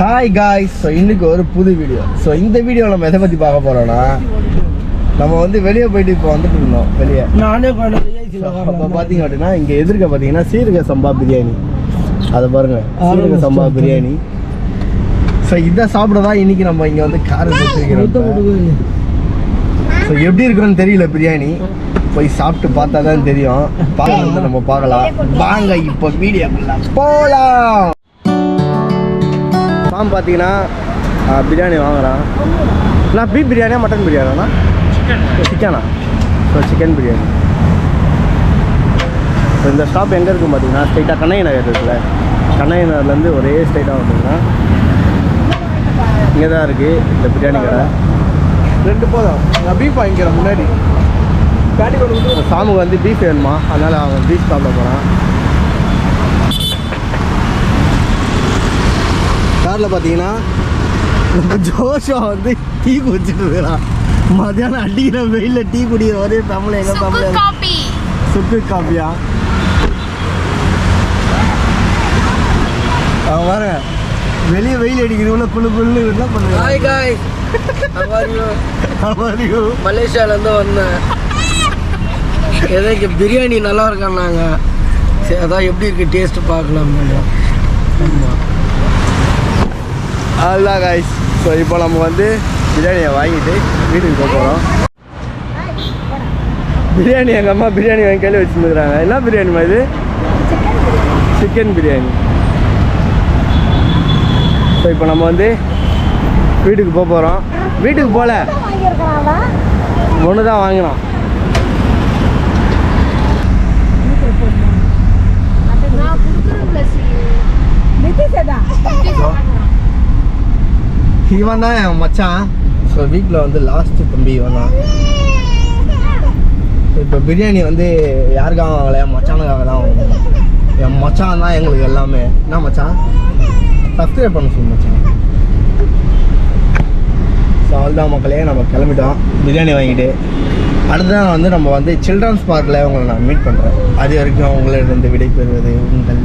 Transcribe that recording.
Hi guys so இன்னைக்கு ஒரு புது வீடியோ ஸோ இந்த வீடியோ நம்ம எதை பற்றி பார்க்க போகிறோம்னா நம்ம வந்து வெளியே போயிட்டு இப்போ வந்துட்டு இருந்தோம். வெளியே. நானே அப்போ பார்த்தீங்க அப்படின்னா இங்கே எதிர்க்க பார்த்தீங்கன்னா சீரக சம்பா பிரியாணி. அதை பாருங்க. சீரக சம்பா பிரியாணி. ஸோ இதை சாப்பிட தான் இன்னைக்கு நம்ம இங்கே வந்து கார் வச்சிருக்கிறோம் ஸோ எப்படி இருக்குன்னு தெரியல பிரியாணி. போய் சாப்பிட்டு பார்த்தா தான் தெரியும். பார்க்க வந்து நம்ம பார்க்கலாம். வாங்க இப்போ வீடியோக்குள்ள போகலாம் ஃபார்ம் பார்த்தீங்கன்னா பிரியாணி வாங்குறான். நான் பீஃப் பிரியாணியா மட்டன் பிரியாணினா சிக்கனா? So chicken biryani. ஸோ இந்த ஸ்டாப் எங்கே இருக்கும் பார்த்தீங்கன்னா ஸ்ட்ரைட்டாக கண்ணகி நகர் இருக்குல்ல. கண்ணகி நகர்லேருந்து ஒரே ஸ்ட்ரைட்டாக வந்தீங்கன்னா இங்கே தான் இருக்குது இந்த பிரியாணி கடை. ரெண்டு போதும். நான் பீஃப் வாங்கிக்கிறேன் முன்னாடி. சாமுக்கு வந்து பீஃப் வேணுமா? அதனால் அவன் பீஃப் சாப்பிட போகிறான் காரில் பார்த்தீங்கன்னா ஜோஷா வந்து டீ குடிச்சிட்டு இருக்கிறான் மதியானம் அடிக்கிற வெயிலில் டீ குடிக்கிற ஒரே தமிழ் எங்கே தமிழ்? காப்பி சுக்கு காப்பியா அவன் வர வெளியே வெயில் அடிக்கிறவங்கள குளு குளு என்ன பண்ணுறாங்க ஹாய் காய் மலேசியாலேருந்து வந்தேன். ஏதோ இங்கே பிரியாணி நல்லா இருக்கான்னாங்க. சரி அதான் எப்படி இருக்கு டேஸ்ட் பார்க்கலாம் ஆமாம் அதுதான் காய்ஸ் ஸோ இப்போ நம்ம வந்து பிரியாணியை வாங்கிட்டு வீட்டுக்கு போக போகிறோம் பிரியாணி எங்கள் அம்மா பிரியாணி வாங்கி கையில் வச்சுருந்துக்கிறாங்க என்ன பிரியாணிமா இது? சிக்கன் பிரியாணி. ஸோ இப்போ நம்ம வந்து வீட்டுக்கு போக போகிறோம் வீட்டுக்கு போகல ஒன்று தான் வாங்கினோம். இவன் தான் என் மச்சான். ஸோ வீட்டில் வந்து லாஸ்ட்டு தம்பி இவன் தான். இப்போ பிரியாணி வந்து யாருக்காக வாங்கலை? என் மச்சானுக்காக தான் வாங்கணும். என் மச்சான் தான் எங்களுக்கு எல்லாமே. என்ன மச்சான்? சப்ஸ்கிரைப் பண்ண சொல்லு மச்சான். ஸோ அவ்வளோதான் மக்களே நம்ம கிளம்பிட்டோம். பிரியாணி வாங்கிட்டு. அடுத்ததான் வந்து நம்ம வந்து சில்ட்ரன்ஸ் பார்க்கில் உங்களை நான் மீட் பண்ணுறேன் அது வரைக்கும் உங்களிடம் விடை பெறுவது உங்கள்